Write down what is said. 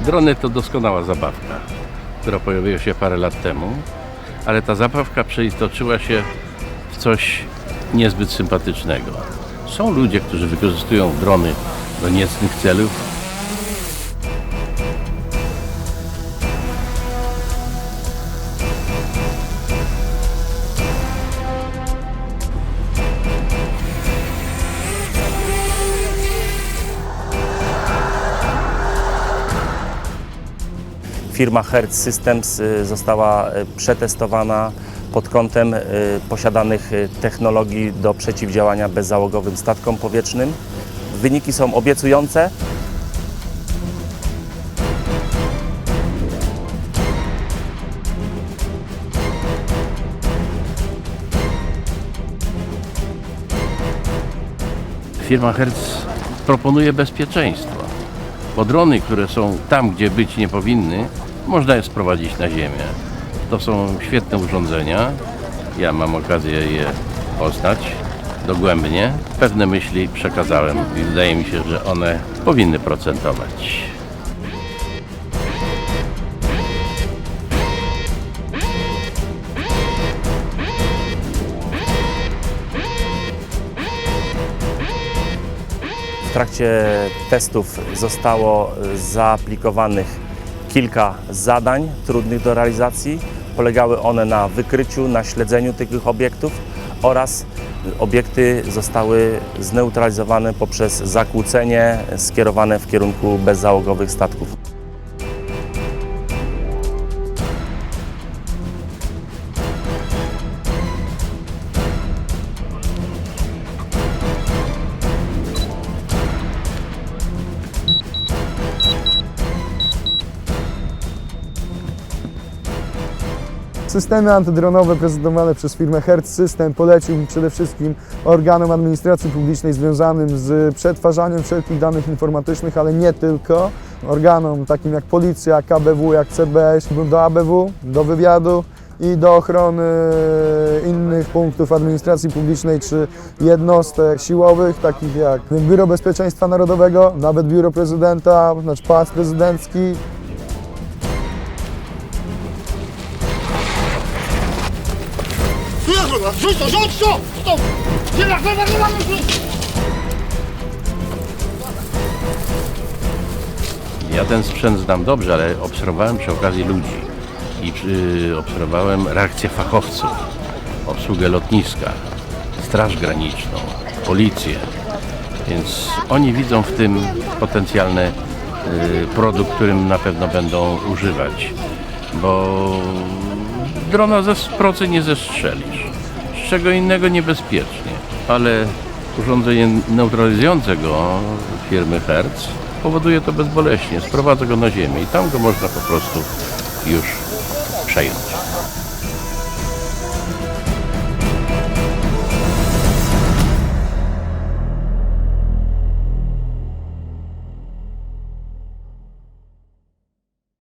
Drony to doskonała zabawka, która pojawiła się parę lat temu, ale ta zabawka przeistoczyła się w coś niezbyt sympatycznego. Są ludzie, którzy wykorzystują drony do niecnych celów, Firma Hertz Systems y, została y, przetestowana pod kątem y, posiadanych technologii do przeciwdziałania bezzałogowym statkom powietrznym. Wyniki są obiecujące. firma Hertz proponuje bezpieczeństwo. Bo drony, które są tam, gdzie być nie powinny, można je sprowadzić na ziemię. To są świetne urządzenia. Ja mam okazję je poznać dogłębnie. Pewne myśli przekazałem i wydaje mi się, że one powinny procentować. W trakcie testów zostało zaaplikowanych kilka zadań trudnych do realizacji. Polegały one na wykryciu, na śledzeniu tych obiektów oraz obiekty zostały zneutralizowane poprzez zakłócenie skierowane w kierunku bezzałogowych statków. Systemy antydronowe prezentowane przez firmę Hertz System polecił przede wszystkim organom administracji publicznej związanym z przetwarzaniem wszelkich danych informatycznych, ale nie tylko. Organom takim jak policja, KBW, jak CBS, do ABW, do wywiadu i do ochrony innych punktów administracji publicznej czy jednostek siłowych, takich jak Biuro Bezpieczeństwa Narodowego, nawet Biuro Prezydenta, znaczy Pałac Prezydencki, rzuć to, rzuć to! Nie nie! Ja ten sprzęt znam dobrze, ale obserwowałem przy okazji ludzi i y, obserwowałem reakcję fachowców, obsługę lotniska, Straż Graniczną, policję. Więc oni widzą w tym potencjalny y, produkt, którym na pewno będą używać, bo drona ze procy nie zestrzelisz. Z czego innego niebezpiecznie, ale urządzenie neutralizujące go firmy Hertz powoduje to bezboleśnie. Sprowadza go na ziemię i tam go można po prostu już przejąć.